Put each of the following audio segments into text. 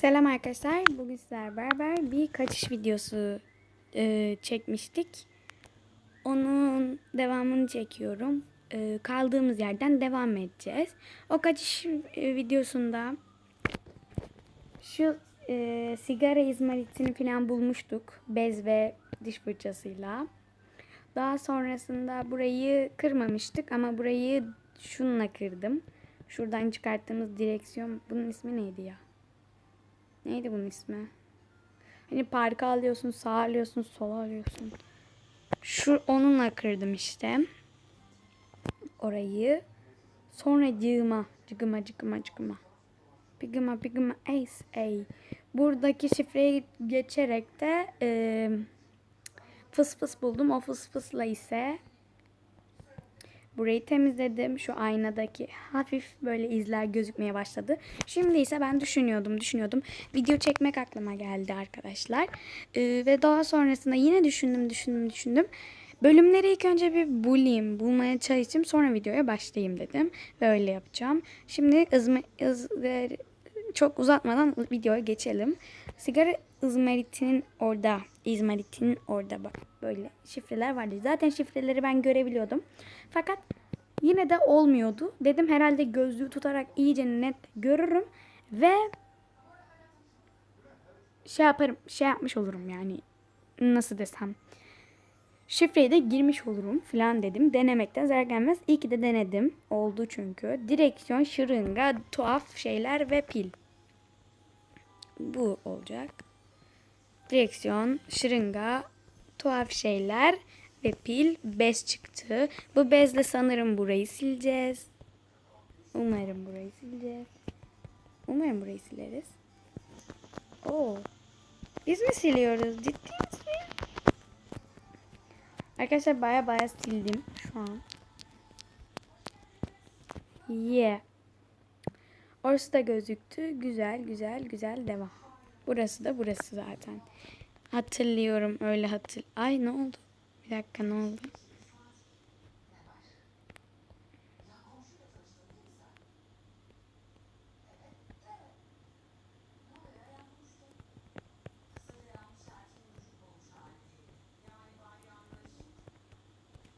Selam arkadaşlar. Bugün sizlerle beraber bir kaçış videosu e, çekmiştik. Onun devamını çekiyorum. E, kaldığımız yerden devam edeceğiz. O kaçış e, videosunda şu e, sigara izmaritini falan bulmuştuk. Bez ve diş fırçasıyla. Daha sonrasında burayı kırmamıştık ama burayı şununla kırdım. Şuradan çıkarttığımız direksiyon bunun ismi neydi ya? Neydi bunun ismi? Hani parka alıyorsun, sağa alıyorsun, sola alıyorsun. Şu onunla kırdım işte. Orayı. Sonra cığıma, cıgıma, cıgıma, cıgıma. Pigıma, pigıma, ace, ey. Buradaki şifreyi geçerek de e, fıs fıs buldum. O fıs fısla ise Burayı temizledim. Şu aynadaki hafif böyle izler gözükmeye başladı. Şimdi ise ben düşünüyordum, düşünüyordum. Video çekmek aklıma geldi arkadaşlar. Ee, ve daha sonrasında yine düşündüm, düşündüm, düşündüm. Bölümleri ilk önce bir bulayım, bulmaya çalışayım. Sonra videoya başlayayım dedim. Ve öyle yapacağım. Şimdi ızme, ız, e, çok uzatmadan videoya geçelim. Sigara izmaritinin orada, izmaritinin orada bak böyle şifreler vardı. Zaten şifreleri ben görebiliyordum. Fakat yine de olmuyordu. Dedim herhalde gözlüğü tutarak iyice net görürüm ve şey yaparım, şey yapmış olurum yani. Nasıl desem. Şifreyi de girmiş olurum falan dedim. Denemekten zarar gelmez. İyi ki de denedim. Oldu çünkü. Direksiyon, şırınga, tuhaf şeyler ve pil. Bu olacak. Direksiyon, şırınga, tuhaf şeyler ve pil bez çıktı. Bu bezle sanırım burayı sileceğiz. Umarım burayı sileceğiz. Umarım burayı sileriz. Oo. Biz mi siliyoruz? Ciddi misin? Arkadaşlar baya baya sildim şu an. Yeah. Orası da gözüktü. Güzel güzel güzel devam. Burası da burası zaten. Hatırlıyorum öyle hatır. Ay ne oldu? Bir dakika ne oldu?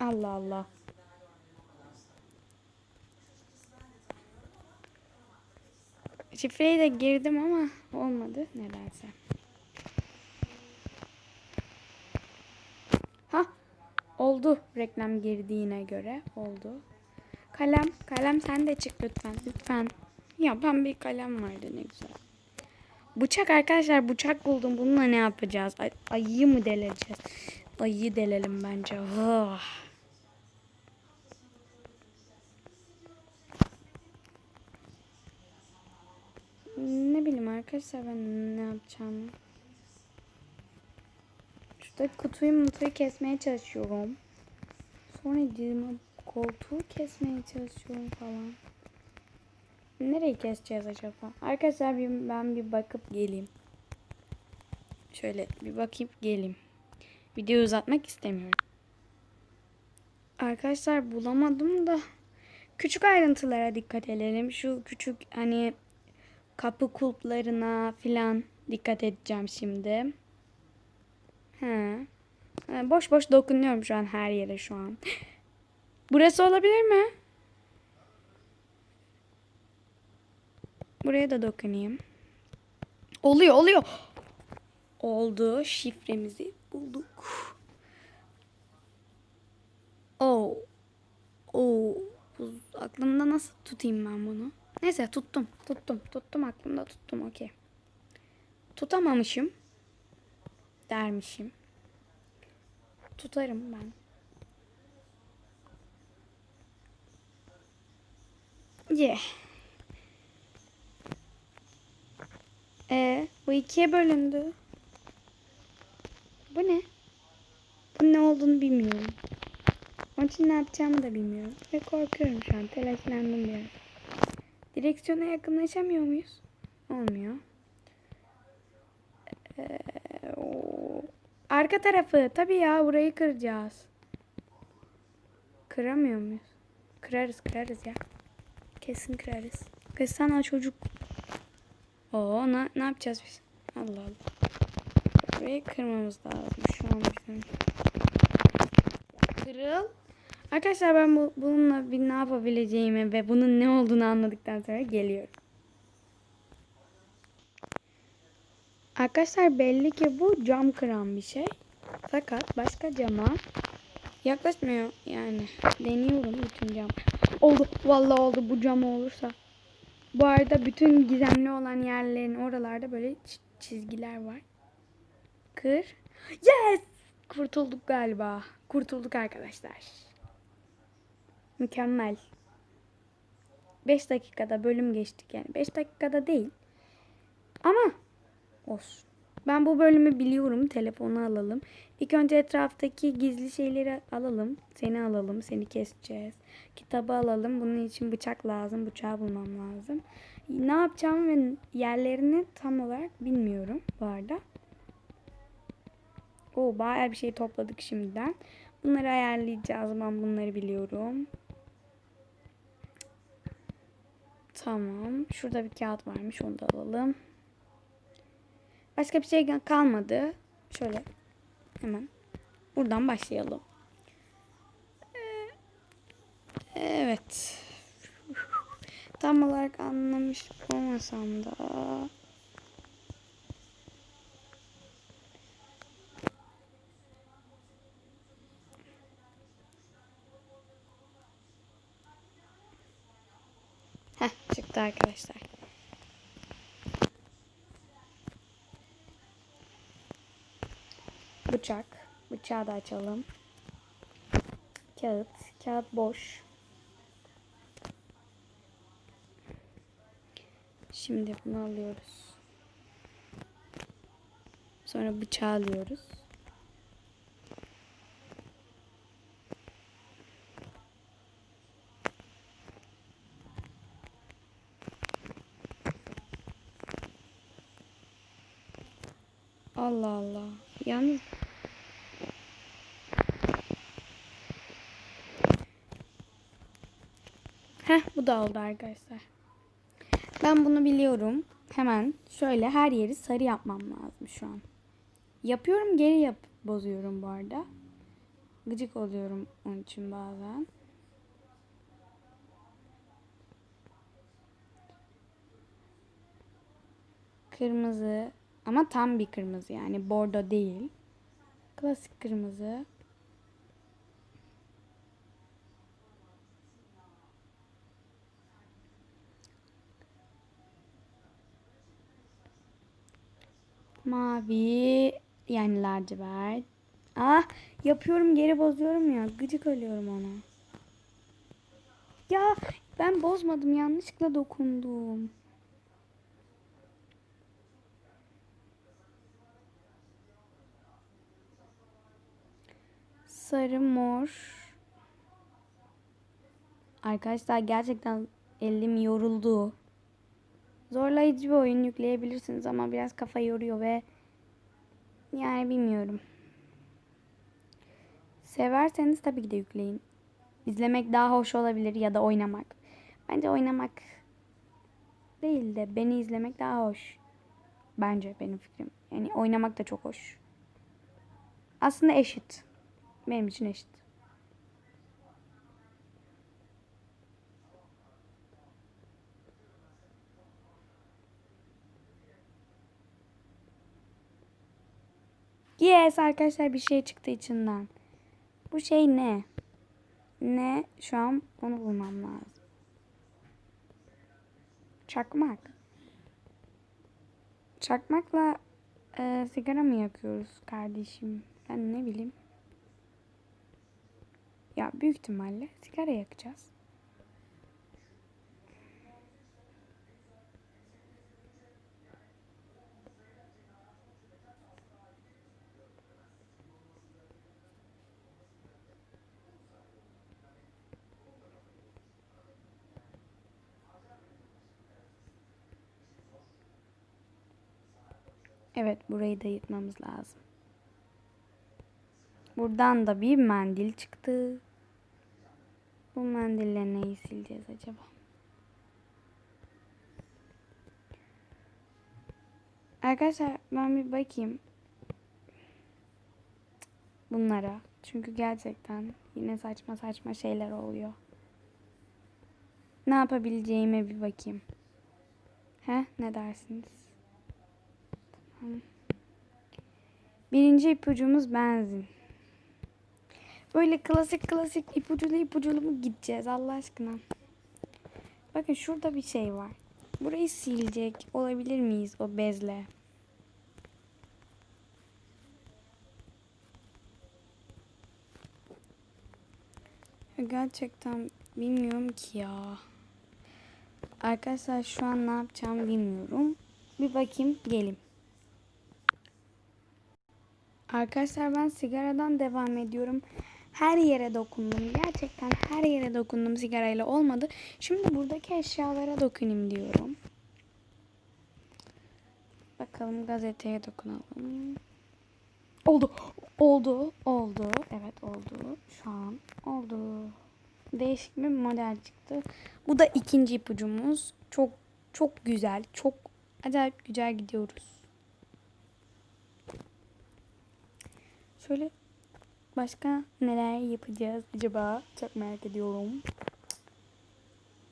Allah Allah. Şifreyi de girdim ama olmadı nedense. Ha oldu reklam girdiğine göre oldu. Kalem kalem sen de çık lütfen lütfen. Ya ben bir kalem vardı ne güzel. Bıçak arkadaşlar bıçak buldum. Bununla ne yapacağız? Ay, ayıyı mı deleceğiz? Ayıyı delelim bence. Oh. Arkadaşlar ben ne yapacağımı. Şurada kutuyu mutuyu kesmeye çalışıyorum. Sonra cığıma koltuğu kesmeye çalışıyorum falan. Nereyi keseceğiz acaba? Arkadaşlar bir, ben bir bakıp geleyim. Şöyle bir bakıp geleyim. Videoyu uzatmak istemiyorum. Arkadaşlar bulamadım da küçük ayrıntılara dikkat edelim. Şu küçük hani kapı kulplarına filan dikkat edeceğim şimdi. He. Boş boş dokunuyorum şu an her yere şu an. Burası olabilir mi? Buraya da dokunayım. Oluyor oluyor. Oldu. Şifremizi bulduk. Oo. Oo. Bu aklımda nasıl tutayım ben bunu? Neyse tuttum. Tuttum. Tuttum aklımda tuttum. Okey. Tutamamışım. Dermişim. Tutarım ben. Yeah. Ee, bu ikiye bölündü. Bu ne? Bu ne olduğunu bilmiyorum. Onun için ne yapacağımı da bilmiyorum. Ve korkuyorum şu an. Telaşlandım biraz. Direksiyona yakınlaşamıyor muyuz? Olmuyor. Ee, Arka tarafı. Tabii ya burayı kıracağız. Kıramıyor muyuz? Kırarız kırarız ya. Kesin kırarız. Kırsana çocuk. Oo ne, ne yapacağız biz? Allah Allah. Burayı kırmamız lazım şu an bizim. Kırıl. Arkadaşlar ben bu, bununla bir ne yapabileceğimi ve bunun ne olduğunu anladıktan sonra geliyorum. Arkadaşlar belli ki bu cam kıran bir şey. Fakat başka cama yaklaşmıyor yani. Deniyorum bütün cam. Oldu. Vallahi oldu bu cam olursa. Bu arada bütün gizemli olan yerlerin oralarda böyle çizgiler var. Kır. Yes! Kurtulduk galiba. Kurtulduk arkadaşlar. Mükemmel. 5 dakikada bölüm geçtik yani. 5 dakikada değil. Ama olsun. Ben bu bölümü biliyorum. Telefonu alalım. İlk önce etraftaki gizli şeyleri alalım. Seni alalım. Seni keseceğiz. Kitabı alalım. Bunun için bıçak lazım. Bıçağı bulmam lazım. Ne yapacağımı ve yerlerini tam olarak bilmiyorum bu arada. Oo, bayağı bir şey topladık şimdiden. Bunları ayarlayacağız. Ben bunları biliyorum. Tamam. Şurada bir kağıt varmış. Onu da alalım. Başka bir şey kalmadı. Şöyle hemen buradan başlayalım. Ee, Evet. Tam olarak anlamış olmasam da Heh, çıktı arkadaşlar. Bıçak. Bıçağı da açalım. Kağıt. Kağıt boş. Şimdi bunu alıyoruz. Sonra bıçağı alıyoruz. Allah Allah. Yalnız Heh bu da oldu arkadaşlar. Ben bunu biliyorum. Hemen şöyle her yeri sarı yapmam lazım şu an. Yapıyorum geri yap bozuyorum bu arada. Gıcık oluyorum onun için bazen. Kırmızı ama tam bir kırmızı yani bordo değil. Klasik kırmızı. Mavi yani lacivert. Ah yapıyorum geri bozuyorum ya. Gıcık ölüyorum ona. Ya ben bozmadım yanlışlıkla dokundum. Sarı mor. Arkadaşlar gerçekten elim yoruldu. Zorlayıcı bir oyun yükleyebilirsiniz ama biraz kafa yoruyor ve yani bilmiyorum. Severseniz tabii ki de yükleyin. İzlemek daha hoş olabilir ya da oynamak. Bence oynamak değil de beni izlemek daha hoş. Bence benim fikrim. Yani oynamak da çok hoş. Aslında eşit. Benim için eşit. Yes arkadaşlar bir şey çıktı içinden. Bu şey ne? Ne? Şu an onu bulmam lazım. Çakmak. Çakmakla e, sigara mı yakıyoruz kardeşim? Ben ne bileyim. Ya büyük ihtimalle sigara yakacağız. Evet burayı da yıkmamız lazım. Buradan da bir mendil çıktı. Bu mendille neyi sileceğiz acaba? Arkadaşlar ben bir bakayım bunlara. Çünkü gerçekten yine saçma saçma şeyler oluyor. Ne yapabileceğime bir bakayım. He ne dersiniz? Tamam. Birinci ipucumuz benzin. Böyle klasik klasik ipuculu ipuculu mu gideceğiz Allah aşkına? Bakın şurada bir şey var. Burayı silecek olabilir miyiz o bezle? Gerçekten bilmiyorum ki ya. Arkadaşlar şu an ne yapacağımı bilmiyorum. Bir bakayım gelim. Arkadaşlar ben sigaradan devam ediyorum. Her yere dokundum. Gerçekten her yere dokundum sigarayla olmadı. Şimdi buradaki eşyalara dokunayım diyorum. Bakalım gazeteye dokunalım. Oldu. Oldu. Oldu. Evet oldu. Şu an oldu. Değişik bir model çıktı. Bu da ikinci ipucumuz. Çok çok güzel. Çok acayip güzel gidiyoruz. Şöyle başka neler yapacağız acaba? Çok merak ediyorum.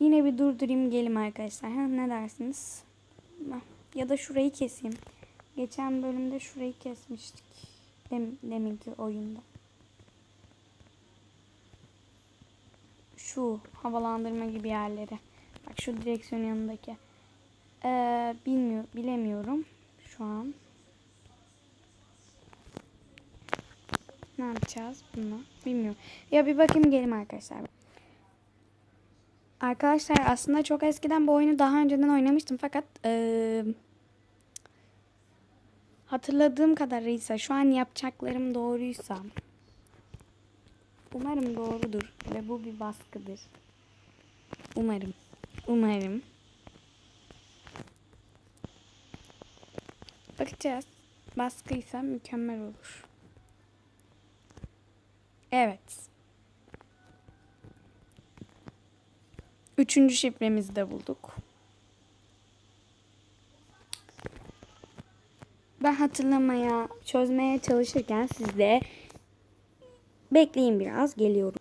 Yine bir durdurayım gelim arkadaşlar. Ha, ne dersiniz? Ya da şurayı keseyim. Geçen bölümde şurayı kesmiştik. Dem deminki oyunda. Şu havalandırma gibi yerleri. Bak şu direksiyon yanındaki. Ee, bilmiyor, bilemiyorum şu an. Ne yapacağız bunu? Bilmiyorum. Ya bir bakayım gelim arkadaşlar. Arkadaşlar aslında çok eskiden bu oyunu daha önceden oynamıştım fakat ee, hatırladığım kadarıyla şu an yapacaklarım doğruysa umarım doğrudur ve bu bir baskıdır. Umarım. Umarım. Bakacağız. Baskıysa mükemmel olur. Evet. Üçüncü şifremizi de bulduk. Ben hatırlamaya, çözmeye çalışırken siz de bekleyin biraz. Geliyorum.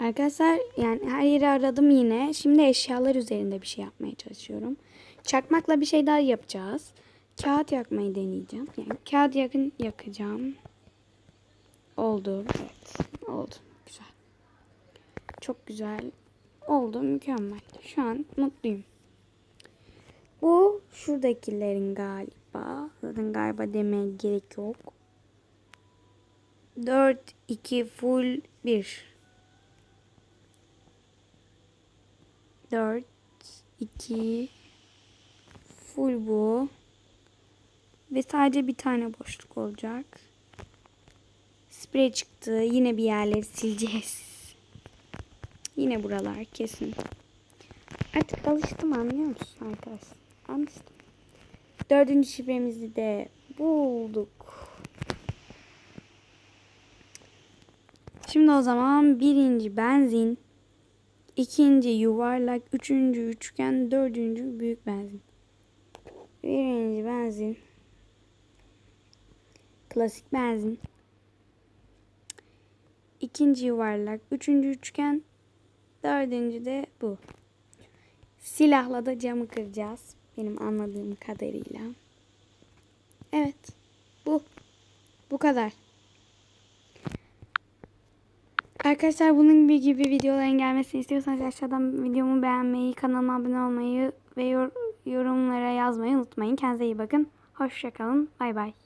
Arkadaşlar yani her yeri aradım yine. Şimdi eşyalar üzerinde bir şey yapmaya çalışıyorum. Çakmakla bir şey daha yapacağız. Kağıt yakmayı deneyeceğim. Yani kağıt yakın yakacağım. Oldu. Evet. Oldu. Güzel. Çok güzel. Oldu. Mükemmel. Şu an mutluyum. Bu şuradakilerin galiba. Zaten galiba demeye gerek yok. 4, 2, full 1. 4, 2, full bu. Ve sadece bir tane boşluk olacak. Sprey çıktı. Yine bir yerleri sileceğiz. Yine buralar kesin. Artık alıştım anlıyor musun arkadaşlar? Alıştım. Dördüncü şifremizi de bulduk. Şimdi o zaman birinci benzin, ikinci yuvarlak, üçüncü üçgen, dördüncü büyük benzin. Birinci benzin, klasik benzin, ikinci yuvarlak, üçüncü üçgen, dördüncü de bu. Silahla da camı kıracağız. Benim anladığım kadarıyla. Evet. Bu. Bu kadar. Arkadaşlar bunun gibi, gibi videoların gelmesini istiyorsanız aşağıdan videomu beğenmeyi, kanalıma abone olmayı ve yor yorumlara yazmayı unutmayın. Kendinize iyi bakın. Hoşçakalın. Bay bay.